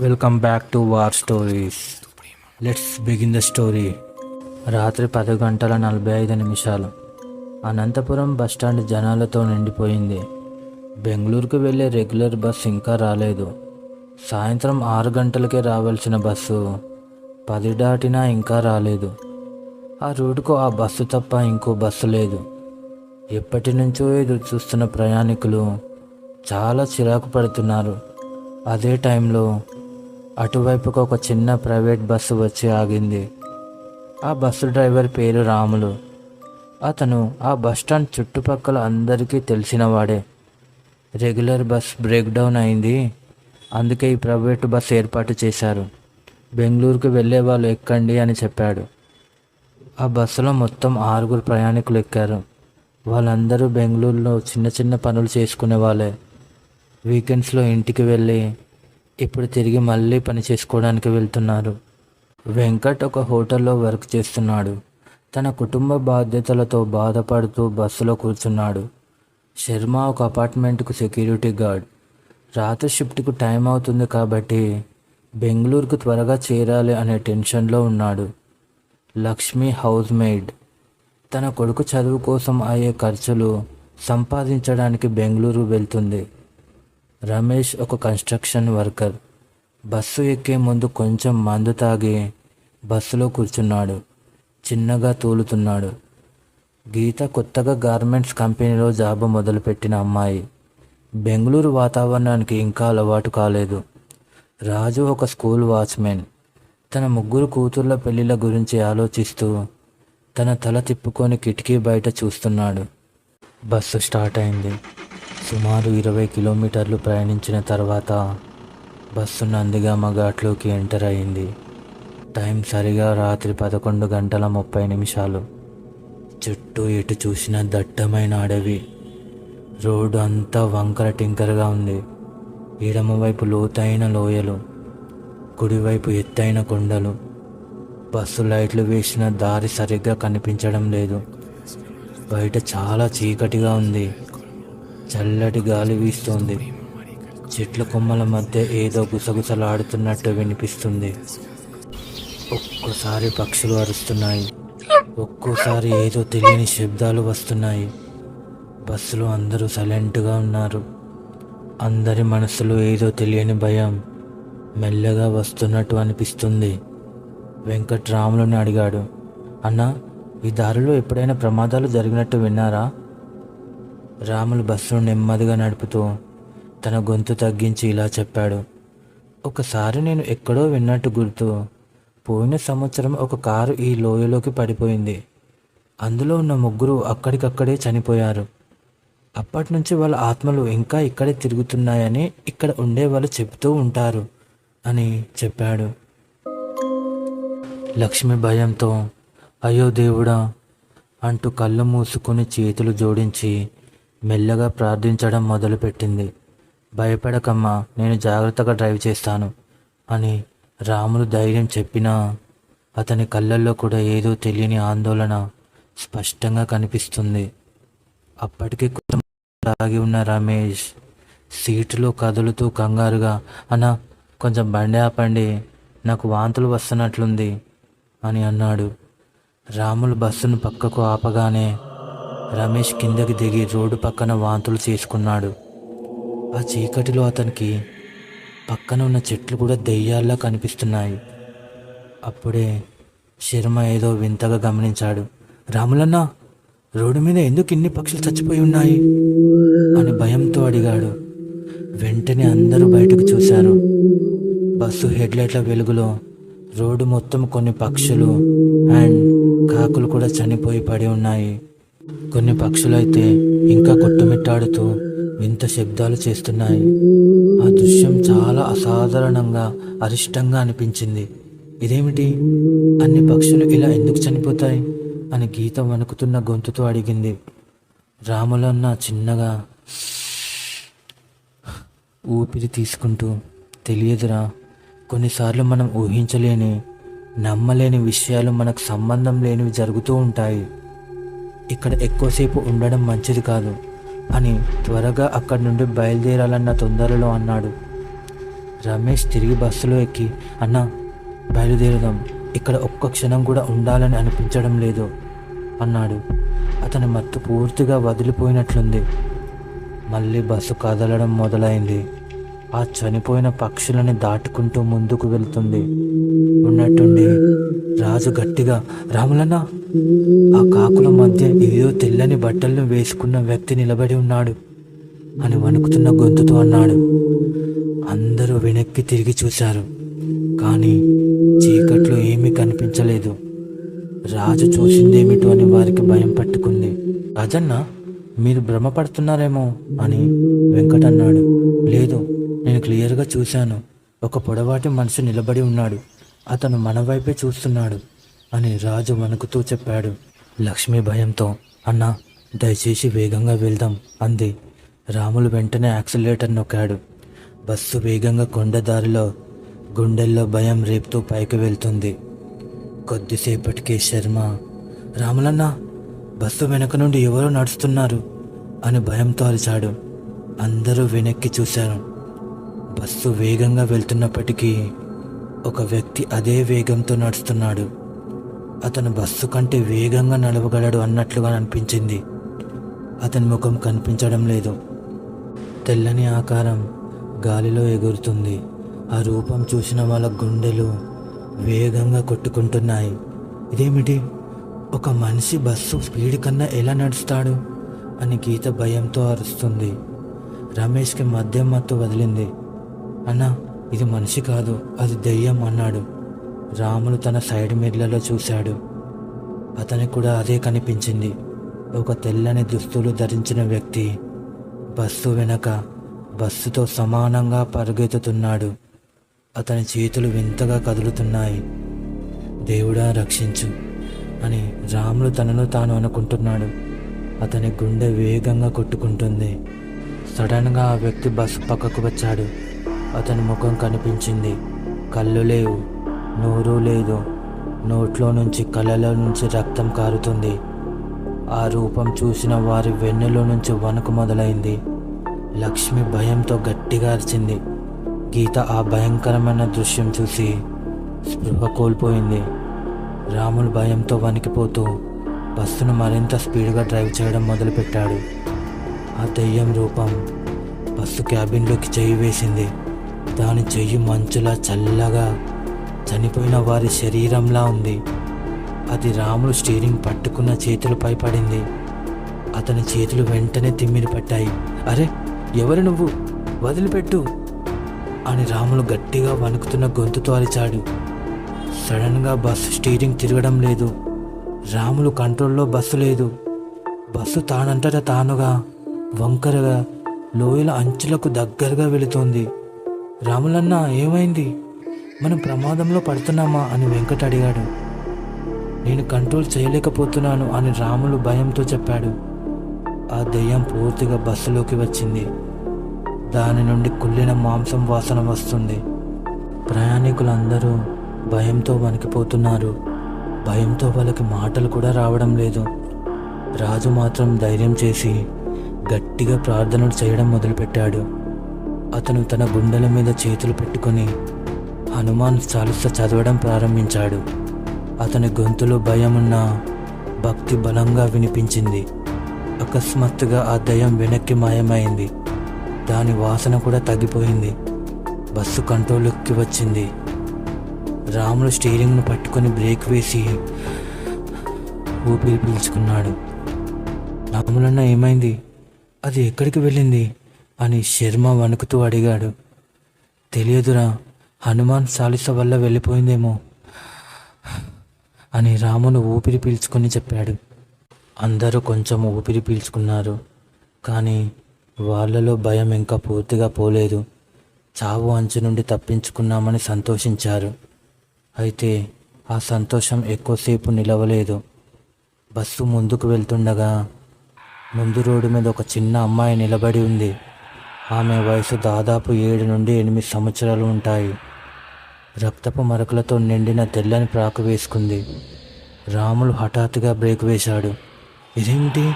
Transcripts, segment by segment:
Welcome back to war stories let's begin the story రాత్రి పది గంటల నలభై ఐదు నిమిషాలు. అనంతపురం బస్టాండ్ జనాలతో నిండిపోయింది. బెంగళూరుకు వెళ్ళే రెగ్యులర్ బస్ ఇంకా రాలేదు. సాయంత్రం ఆరు గంటలకే రావాల్సిన బస్సు పది దాటినా ఇంకా రాలేదు. ఆ రూటుకు ఆ బస్సు తప్ప ఇంకో బస్సు లేదు. ఎప్పటి నుంచో ఎదురు చూస్తున్న ప్రయాణికులు చాలా చిరాకు పడుతున్నారు. అదే టైంలో అటువైపుకు ఒక చిన్న ప్రైవేట్ బస్సు వచ్చి ఆగింది. ఆ బస్సు డ్రైవర్ పేరు రాములు. అతను ఆ బస్ స్టాండ్ చుట్టుపక్కల అందరికీ తెలిసినవాడే. రెగ్యులర్ బస్ బ్రేక్ డౌన్ అయింది. అందుకే ఈ ప్రైవేట్ బస్ ఏర్పాటు చేశారు. బెంగళూరుకు వెళ్ళే వాళ్ళు ఎక్కండి అని చెప్పాడు. ఆ బస్సులో మొత్తం ఆరుగురు ప్రయాణికులు ఎక్కారు. వాళ్ళందరూ బెంగళూరులో చిన్న చిన్న పనులు చేసుకునే వాళ్ళే వీకెండ్స్లో ఇంటికి వెళ్ళి ఇప్పుడు తిరిగి మళ్ళీ పని చేసుకోవడానికి వెళ్తున్నారు. వెంకట్ ఒక హోటల్లో వర్క్ చేస్తున్నాడు. తన కుటుంబ బాధ్యతలతో బాధపడుతూ బస్సులో కూర్చున్నాడు. శర్మ ఒక అపార్ట్మెంట్కు సెక్యూరిటీ గార్డ్. రాత్రి షిఫ్ట్కు టైం అవుతుంది కాబట్టి బెంగళూరుకు త్వరగా చేరాలి అనే టెన్షన్లో ఉన్నాడు. Lakshmi house maid. తన కొడుకు చదువు కోసం అయ్యే ఖర్చులు సంపాదించడానికి బెంగళూరు వెళ్తుంది. రమేష్ ఒక కన్స్ట్రక్షన్ వర్కర్. బస్సు ఎక్కే ముందు కొంచెం మందు తాగి బస్సులో కూర్చున్నాడు. చిన్నగా తూలుతున్నాడు. గీత కొత్తగా గార్మెంట్స్ కంపెనీలో జాబ్ మొదలుపెట్టిన అమ్మాయి. బెంగళూరు వాతావరణానికి ఇంకా అలవాటు కాలేదు. రాజు ఒక స్కూల్ వాచ్మెన్. తన ముగ్గురు కూతుర్ల పెళ్ళిళ్ళ గురించి ఆలోచిస్తూ తన తల తిప్పుకొని కిటికీ బయట చూస్తున్నాడు. బస్సు స్టార్ట్ అయింది. సుమారు ఇరవై కిలోమీటర్లు ప్రయాణించిన తర్వాత బస్సు నందిగామ ఘాట్లోకి ఎంటర్ అయింది. టైం సరిగా రాత్రి పదకొండు గంటల ముప్పై నిమిషాలు. చుట్టూ ఎటు చూసిన దట్టమైన అడవి. రోడ్డు అంతా వంకర టింకరగా ఉంది. ఎడమవైపు లోతైన లోయలు కుడివైపు ఎత్తైన కొండలు. బస్సు లైట్లు వేసిన దారి సరిగ్గా కనిపించడం లేదు. బయట చాలా చీకటిగా ఉంది. చల్లటి గాలి వీస్తోంది. చెట్ల కొమ్మల మధ్య ఏదో గుసగుసలాడుతున్నట్టు వినిపిస్తుంది. ఒక్కోసారి పక్షులు అరుస్తున్నాయి. ఒక్కోసారి ఏదో తెలియని శబ్దాలు వస్తున్నాయి. బస్సులో అందరూ సైలెంట్గా ఉన్నారు. అందరి మనసులో ఏదో తెలియని భయం మెల్లగా వస్తున్నట్టు అనిపిస్తుంది. వెంకట్రాములను అడిగాడు. అన్న ఈ దారిలో ఎప్పుడైనా ప్రమాదాలు జరిగినట్టు విన్నారా? రాములు బస్సును నెమ్మదిగా నడుపుతూ తన గొంతు తగ్గించి ఇలా చెప్పాడు. ఒకసారి నేను ఎక్కడో విన్నట్టు గుర్తు. పోయిన సంవత్సరం ఒక కారు ఈ లోయలోకి పడిపోయింది. అందులో ఉన్న ముగ్గురు అక్కడికక్కడే చనిపోయారు. అప్పటి నుంచి వాళ్ళ ఆత్మలు ఇంకా ఇక్కడే తిరుగుతున్నాయని ఇక్కడ ఉండే వాళ్ళు చెబుతూ ఉంటారు అని చెప్పాడు. లక్ష్మి భయంతో అయ్యో దేవుడా అంటూ కళ్ళు మూసుకుని చేతులు జోడించి మెల్లగా ప్రార్థించడం మొదలుపెట్టింది. భయపడకమ్మా నేను జాగ్రత్తగా డ్రైవ్ చేస్తాను అని రాములు ధైర్యం చెప్పినా అతని కళ్ళల్లో కూడా ఏదో తెలియని ఆందోళన స్పష్టంగా కనిపిస్తుంది. అప్పటికి కొంచెం ఆగి ఉన్న రమేష్ సీటులో కదులుతూ కంగారుగా అన్న కొంచెం బండి ఆపండి నాకు వాంతులు వస్తున్నట్లుంది అని అన్నాడు. రాములు బస్సును పక్కకు ఆపగానే రమేష్ కిందకి దిగి రోడ్డు పక్కన వాంతులు చేసుకున్నాడు ఆ చీకటిలో అతనికి పక్కన ఉన్న చెట్లు కూడా దెయ్యాల్లా కనిపిస్తున్నాయి. అప్పుడే శర్మ ఏదో వింతగా గమనించాడు. రాములన్న రోడ్డు మీద ఎందుకు ఇన్ని పక్షులు చచ్చిపోయి ఉన్నాయి? అని భయంతో అడిగాడు. వెంటనే అందరూ బయటకు చూశారు. బస్సు హెడ్లైట్ల వెలుగులో రోడ్డు మొత్తం కొన్ని పక్షులు అండ్ కాకులు కూడా చనిపోయి పడి ఉన్నాయి. కొన్ని పక్షులైతే ఇంకా కొట్టుమిట్టాడుతూ వింత శబ్దాలు చేస్తున్నాయి. ఆ దృశ్యం చాలా అసాధారణంగా అరిష్టంగా అనిపించింది. ఇదేమిటి? అన్ని పక్షులు ఇలా ఎందుకు చనిపోతాయి? అని గీత వణుకుతున్న గొంతుతో అడిగింది. రాములన్న చిన్నగా ఊపిరి తీసుకుంటూ తెలియదురా కొన్నిసార్లు మనం ఊహించలేని నమ్మలేని విషయాలు మనకు సంబంధం లేనివి జరుగుతూ ఉంటాయి. ఇక్కడ ఎక్కువసేపు ఉండడం మంచిది కాదు అని త్వరగా అక్కడి నుండి బయలుదేరాలన్న తొందరలో అన్నాడు. రమేష్ తిరిగి బస్సులో ఎక్కి అన్నా బయలుదేరుదాం. ఇక్కడ ఒక్క క్షణం కూడా ఉండాలని అనిపించడం లేదు అన్నాడు. అతని మత్తు పూర్తిగా వదిలిపోయినట్లుంది. మళ్ళీ బస్సు కదలడం మొదలైంది. ఆ చనిపోయిన పక్షులని దాటుకుంటూ ముందుకు వెళ్తుంది. ఉన్నట్టుండి రాజు గట్టిగా రాములన్న ఆ కాకుల మధ్య ఏదో తెల్లని బట్టలను వేసుకున్న వ్యక్తి నిలబడి ఉన్నాడు అని వణుకుతున్న గొంతుతో అన్నాడు. అందరూ వెనక్కి తిరిగి చూశారు కానీ చీకట్లో ఏమీ కనిపించలేదు. రాజు చూసిందేమిటో అని వారికి భయం పట్టుకుంది. రాజన్న మీరు భ్రమపడుతున్నారేమో అని వెంకట అన్నాడు. లేదు నేను క్లియర్గా చూశాను. ఒక పొడవాటి మనిషి నిలబడి ఉన్నాడు. అతను మన వైపే చూస్తున్నాడు అని రాజు వణుకుతూ చెప్పాడు. లక్ష్మి భయంతో అన్నా దయచేసి వేగంగా వెళ్దాం అంది. రాములు వెంటనే యాక్సిలేటర్ నొక్కాడు. బస్సు వేగంగా కొండదారిలో గుండెల్లో భయం రేపుతూ పైకి వెళ్తుంది. కొద్దిసేపటికి శర్మ రాములన్న బస్సు వెనక నుండి ఎవరో నడుస్తున్నారు అని భయంతో అరిచాడు. అందరూ వెనక్కి చూశారు. బస్సు వేగంగా వెళ్తున్నప్పటికీ ఒక వ్యక్తి అదే వేగంతో నడుస్తున్నాడు. అతను బస్సు కంటే వేగంగా నడవగలడు అన్నట్లుగా అనిపించింది. అతని ముఖం కనిపించడం లేదు. తెల్లని ఆకారం గాలిలో ఎగురుతుంది. ఆ రూపం చూసిన వాళ్ళ గుండెలు వేగంగా కొట్టుకుంటున్నాయి. ఇదేమిటి? ఒక మనిషి బస్సు స్పీడ్ కన్నా ఎలా నడుస్తాడు? అని గీత భయంతో అరుస్తుంది. రమేష్కి మద్యం మత్తు వదిలింది. అన్న ఇది మనిషి కాదు అది దెయ్యం అన్నాడు. రాములు తన సైడ్ మిర్లలో చూశాడు. అతనికి కూడా అదే కనిపించింది. ఒక తెల్లని దుస్తులు ధరించిన వ్యక్తి బస్సు వెనక బస్సుతో సమానంగా పరుగెత్తుతున్నాడు. అతని చేతులు వింతగా కదులుతున్నాయి. దేవుడా రక్షించు అని రాములు తనను తాను అనుకుంటున్నాడు. అతని గుండె వేగంగా కొట్టుకుంటుంది. సడన్గా ఆ వ్యక్తి బస్సు పక్కకు వచ్చాడు. అతని ముఖం కనిపించింది. కళ్ళు లేవు నోరు లేదు. నోట్లో నుంచి కళ్ళలో నుంచి రక్తం కారుతుంది. ఆ రూపం చూసిన వారి వెన్నులో నుంచి వణుకు మొదలైంది. లక్ష్మి భయంతో గట్టిగా అరిచింది. గీత ఆ భయంకరమైన దృశ్యం చూసి స్పృహ కోల్పోయింది. రాములు భయంతో వణికిపోతూ బస్సును మరింత స్పీడ్గా డ్రైవ్ చేయడం మొదలుపెట్టాడు. ఆ దెయ్యం రూపం బస్సు క్యాబిన్లోకి చేయి వేసింది. దాని చెయ్యి మంచులా చల్లగా చనిపోయిన వారి శరీరంలా ఉంది. అది రాములు స్టీరింగ్ పట్టుకున్న చేతులపై పడింది. అతని చేతులు వెంటనే తిమ్మిరి పట్టాయి. అరే ఎవరు నువ్వు? వదిలిపెట్టు అని రాములు గట్టిగా వణుకుతున్న గొంతుతో అరిచాడు సడన్గా బస్సు స్టీరింగ్ తిరగడం లేదు. రాములు కంట్రోల్లో బస్సు లేదు. బస్సు తానంతట తానుగా వంకరగా లోయల అంచులకు దగ్గరగా వెళుతోంది. రాములన్న ఏమైంది? మనం ప్రమాదంలో పడుతున్నామా అని వెంకట్ అడిగాడు. నేను కంట్రోల్ చేయలేకపోతున్నాను అని రాములు భయంతో చెప్పాడు. ఆ దెయ్యం పూర్తిగా బస్సులోకి వచ్చింది. దాని నుండి కుళ్ళిన మాంసం వాసన వస్తుంది. ప్రయాణికులందరూ భయంతో వణికిపోతున్నారు. భయంతో వాళ్ళకి మాటలు కూడా రావడం లేదు. రాజు మాత్రం ధైర్యం చేసి గట్టిగా ప్రార్థనలు చేయడం మొదలుపెట్టాడు. అతను తన గుండెల మీద చేతులు పెట్టుకొని హనుమాన్ చాలీస చదవడం ప్రారంభించాడు. అతని గొంతులో భయమున్న భక్తి బలంగా వినిపించింది. అకస్మాత్తుగా ఆ దయం వెనక్కి మాయమైంది. దాని వాసన కూడా తగ్గిపోయింది. బస్సు కంట్రోల్లోకి వచ్చింది. రాములు స్టీరింగ్ను పట్టుకొని బ్రేక్ వేసి ఊపిరి పీల్చుకున్నాడు. రాములన్న ఏమైంది? అది ఎక్కడికి వెళ్ళింది? అని శర్మ వణుకుతూ అడిగాడు. తెలియదురా హనుమాన్ చాలీస వల్ల వెళ్ళిపోయిందేమో అని రామును ఊపిరి పీల్చుకొని చెప్పాడు. అందరూ కొంచెం ఊపిరి పీల్చుకున్నారు కానీ వాళ్ళలో భయం ఇంకా పూర్తిగా పోలేదు. చావు అంచు నుండి తప్పించుకున్నామని సంతోషించారు. అయితే ఆ సంతోషం ఎక్కువసేపు నిలవలేదు. బస్సు ముందుకు వెళ్తుండగా ముందు రోడ్డు మీద ఒక చిన్న అమ్మాయి నిలబడి ఉంది. ఆమె వయసు దాదాపు ఏడు నుండి ఎనిమిది సంవత్సరాలు ఉంటాయి. రక్తపు మరకలతో నిండిన తెల్లని ప్రాకు వేసుకుంది. రాములు హఠాత్తుగా బ్రేక్ వేశాడు. ఇదేంటి?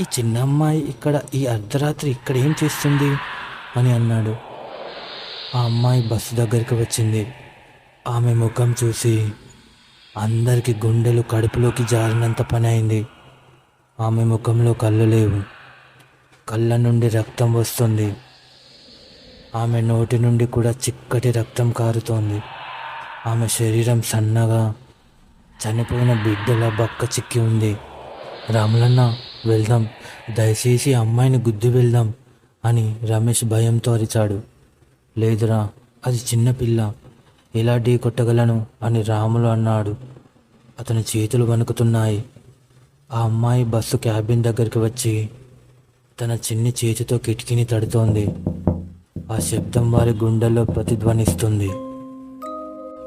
ఈ చిన్న అమ్మాయి ఇక్కడ ఈ అర్ధరాత్రి ఇక్కడ ఏం చేస్తుంది? అని అన్నాడు. ఆ అమ్మాయి బస్సు దగ్గరికి వచ్చింది. ఆమె ముఖం చూసి అందరికి గుండెలు కడుపులోకి జారినంత పని అయింది. ఆమె ముఖంలో కళ్ళు లేవు. కళ్ళ నుండి రక్తం వస్తుంది. ఆమె నోటి నుండి కూడా చిక్కటి రక్తం కారుతోంది. ఆమె శరీరం సన్నగా చనిపోయిన బిడ్డల బక్క చిక్కి ఉంది. రాములన్న వెళ్దాం. దయచేసి అమ్మాయిని గుద్ది వెళ్దాం అని రమేష్ భయంతో అరిచాడు. లేదురా అది చిన్నపిల్ల ఎలా ఢీ కొట్టగలను అని రాములు అన్నాడు. అతని చేతులు వణుకుతున్నాయి. ఆ అమ్మాయి బస్సు క్యాబిన్ దగ్గరికి వచ్చి తన చిన్ని చేతితో కిటికీని తడుతోంది. ఆ శబ్దం వారి గుండెల్లో ప్రతిధ్వనిస్తుంది.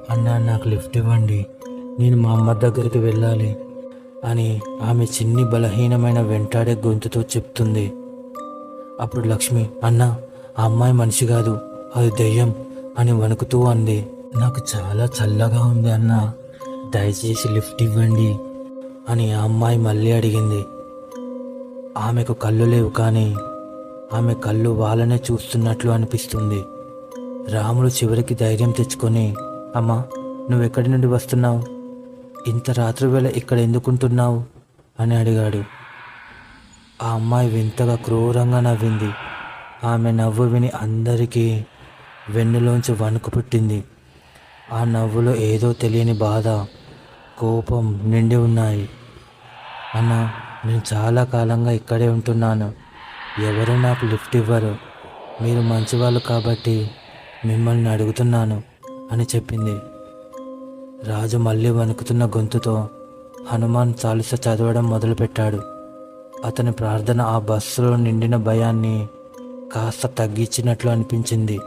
అన్నా నాకు లిఫ్ట్ ఇవ్వండి. నేను మా అమ్మ దగ్గరికి వెళ్ళాలి అని ఆమె చిన్ని బలహీనమైన వెంటాడే గొంతుతో చెప్తుంది. అప్పుడు లక్ష్మి అన్న ఆ అమ్మాయి మనిషి కాదు అది దెయ్యం అని వణుకుతూ అంది. నాకు చాలా చల్లగా ఉంది అన్న. దయచేసి లిఫ్ట్ ఇవ్వండి అని ఆ అమ్మాయి మళ్ళీ అడిగింది. ఆమెకు కళ్ళు లేవు కానీ ఆమె కళ్ళు వాళ్ళనే చూస్తున్నట్లు అనిపిస్తుంది. రాముడు చివరికి ధైర్యం తెచ్చుకొని అమ్మా నువ్వెక్కడి నుండి వస్తున్నావు? ఇంత రాత్రి వేళ ఇక్కడ ఎందుకుంటున్నావు? అని అడిగాడు. ఆ అమ్మాయి వింతగా క్రూరంగా నవ్వింది. ఆమె నవ్వు విని అందరికీ వెన్నులోంచి వణుకు పుట్టింది. ఆ నవ్వులో ఏదో తెలియని బాధ కోపం నిండి ఉన్నాయి. అన్న నేను చాలా కాలంగా ఇక్కడే ఉంటున్నాను. ఎవరు నాకు లిఫ్ట్ ఇవ్వరు. మీరు మంచివాళ్ళు కాబట్టి మిమ్మల్ని అడుగుతున్నాను అని చెప్పింది. రాజు మళ్ళీ వణుకుతున్న గొంతుతో హనుమాన్ చాలీస చదవడం మొదలుపెట్టాడు. అతని ప్రార్థన ఆ బస్సులో నిండిన భయాన్ని కాస్త తగ్గించినట్లు అనిపించింది.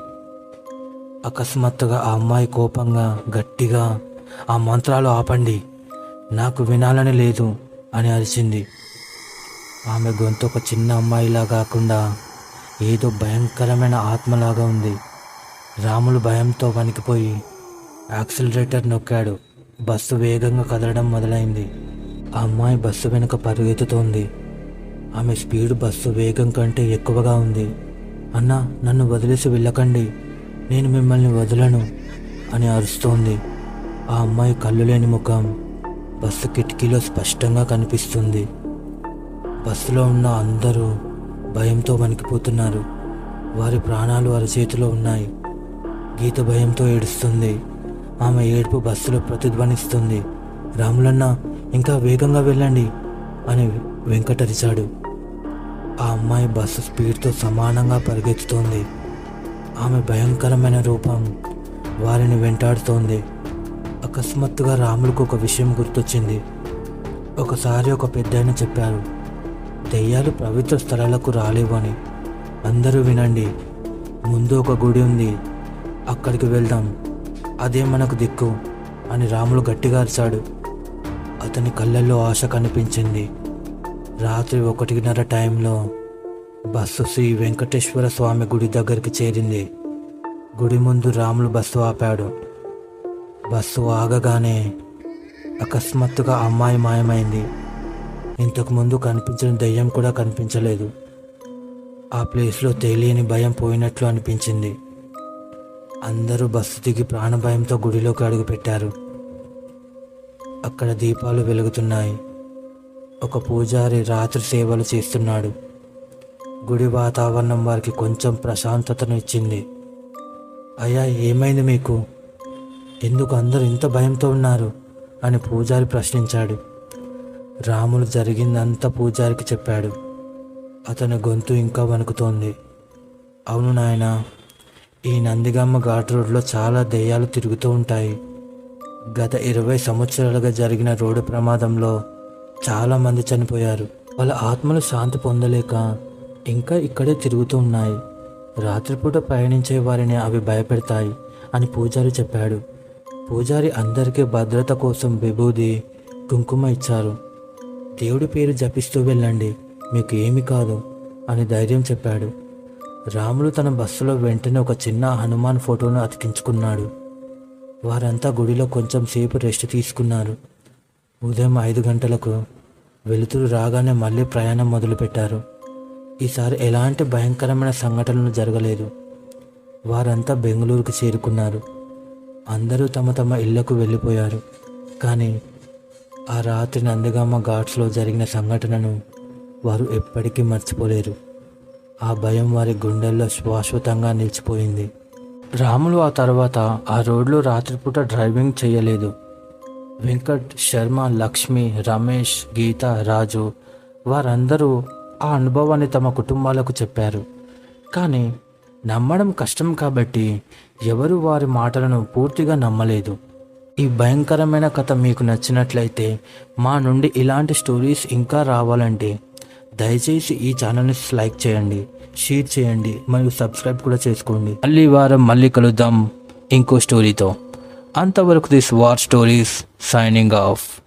అకస్మాత్తుగా ఆ అమ్మాయి కోపంగా గట్టిగా ఆ మంత్రాలు ఆపండి. నాకు వినాలని లేదు అని అరిచింది. ఆమె గొంతు ఒక చిన్న అమ్మాయిలా కాకుండా ఏదో భయంకరమైన ఆత్మలాగా ఉంది. రాములు భయంతో వణికిపోయి యాక్సిలరేటర్ నొక్కాడు. బస్సు వేగంగా కదలడం మొదలైంది. ఆ అమ్మాయి బస్సు వెనుక పరుగెత్తుతోంది. ఆమె స్పీడ్ బస్సు వేగం కంటే ఎక్కువగా ఉంది. అన్నా నన్ను వదిలేసి వెళ్ళకండి. నేను మిమ్మల్ని వదలను అని అరుస్తోంది. ఆ అమ్మాయి కళ్ళు లేని ముఖం బస్సు కిటికీలో స్పష్టంగా కనిపిస్తుంది. బస్సులో ఉన్న అందరూ భయంతో వణికిపోతున్నారు. వారి ప్రాణాలు అరచేతిలో ఉన్నాయి. గీత భయంతో ఏడుస్తుంది. ఆమె ఏడుపు బస్సులో ప్రతిధ్వనిస్తుంది. రాములన్న ఇంకా వేగంగా వెళ్ళండి అని వెంకటరిచాడు ఆ అమ్మాయి బస్సు స్పీడ్తో సమానంగా పరిగెత్తుతోంది. ఆమె భయంకరమైన రూపం వారిని వెంటాడుతోంది. అకస్మాత్తుగా రాములకు ఒక విషయం గుర్తొచ్చింది. ఒకసారి ఒక పెద్దాయన చెప్పారు దెయ్యాలు పవిత్ర స్థలాలకు రాలేవు అని అందరూ వినండి. ముందు ఒక గుడి ఉంది. అక్కడికి వెళ్దాం. అదే మనకు దిక్కు అని రాములు గట్టిగా అరిచాడు. అతని కళ్ళల్లో ఆశ కనిపించింది. రాత్రి ఒకటిన్నర టైంలో బస్సు శ్రీ వెంకటేశ్వర స్వామి గుడి దగ్గరికి చేరింది. గుడి ముందు రాములు బస్సు ఆపాడు. బస్సు ఆగగానే అకస్మాత్తుగా అమ్మాయి మాయమైంది. ఇంతకుముందు కనిపించిన దయ్యం కూడా కనిపించలేదు. ఆ ప్లేస్లో తెలియని భయం పోయినట్లు అనిపించింది. అందరూ బస్సు దిగి ప్రాణభయంతో గుడిలోకి అడుగుపెట్టారు. అక్కడ దీపాలు వెలుగుతున్నాయి. ఒక పూజారి రాత్రి సేవలు చేస్తున్నాడు. గుడి వాతావరణం వారికి కొంచెం ప్రశాంతతను ఇచ్చింది. అయ్యా ఏమైంది మీకు? ఎందుకు అందరూ ఇంత భయంతో ఉన్నారు? అని పూజారి ప్రశ్నించాడు. రాములు జరిగిందంతా పూజారికి చెప్పాడు. అతని గొంతు ఇంకా వణుకుతోంది. అవును నాయన ఈ నందిగమ్మ ఘాట్ రోడ్లో చాలా దెయ్యాలు తిరుగుతూ ఉంటాయి. గత ఇరవై సంవత్సరాలుగా జరిగిన రోడ్డు ప్రమాదంలో చాలామంది చనిపోయారు. వాళ్ళ ఆత్మలు శాంతి పొందలేక ఇంకా ఇక్కడే తిరుగుతూ ఉన్నాయి. రాత్రిపూట పయనించే వారిని అవి భయపెడతాయి అని పూజారి చెప్పాడు. పూజారి అందరికీ భద్రత కోసం విభూది కుంకుమ ఇచ్చారు. దేవుడి పేరు జపిస్తూ వెళ్ళండి. మీకు ఏమి కాదు అని ధైర్యం చెప్పాడు. రాములు తన బస్సులో వెంటనే ఒక చిన్న హనుమాన్ ఫోటోను అతికించుకున్నాడు. వారంతా గుడిలో కొంచెం సేపు రెస్ట్ తీసుకున్నారు. ఉదయం ఐదు గంటలకు వెలుతురు రాగానే మళ్ళీ ప్రయాణం మొదలుపెట్టారు. ఈసారి ఎలాంటి భయంకరమైన సంఘటనలు జరగలేదు. వారంతా బెంగళూరుకు చేరుకున్నారు. అందరూ తమ తమ ఇళ్ళకు వెళ్ళిపోయారు. కానీ ఆ రాత్రి నందగామ ఘాట్స్లో జరిగిన సంఘటనను వారు ఎప్పటికీ మర్చిపోలేరు. ఆ భయం వారి గుండెల్లో శాశ్వతంగా నిలిచిపోయింది. రాములు ఆ తర్వాత ఆ రోడ్లో రాత్రిపూట డ్రైవింగ్ చేయలేదు. వెంకట్ శర్మ లక్ష్మి రమేష్ గీత రాజు వారందరూ ఆ అనుభవాన్ని తమ కుటుంబాలకు చెప్పారు. కానీ నమ్మడం కష్టం కాబట్టి ఎవరు వారి మాటలను పూర్తిగా నమ్మలేదు. ఈ భయంకరమైన కథ మీకు నచ్చినట్లయితే మా నుండి ఇలాంటి స్టోరీస్ ఇంకా రావాలంటే దయచేసి ఈ ఛానల్ని లైక్ చేయండి షేర్ చేయండి మరియు సబ్స్క్రైబ్ కూడా చేసుకోండి. మళ్ళీ వారం మళ్ళీ కలుద్దాం ఇంకో స్టోరీతో. అంతవరకు this war stories signing off.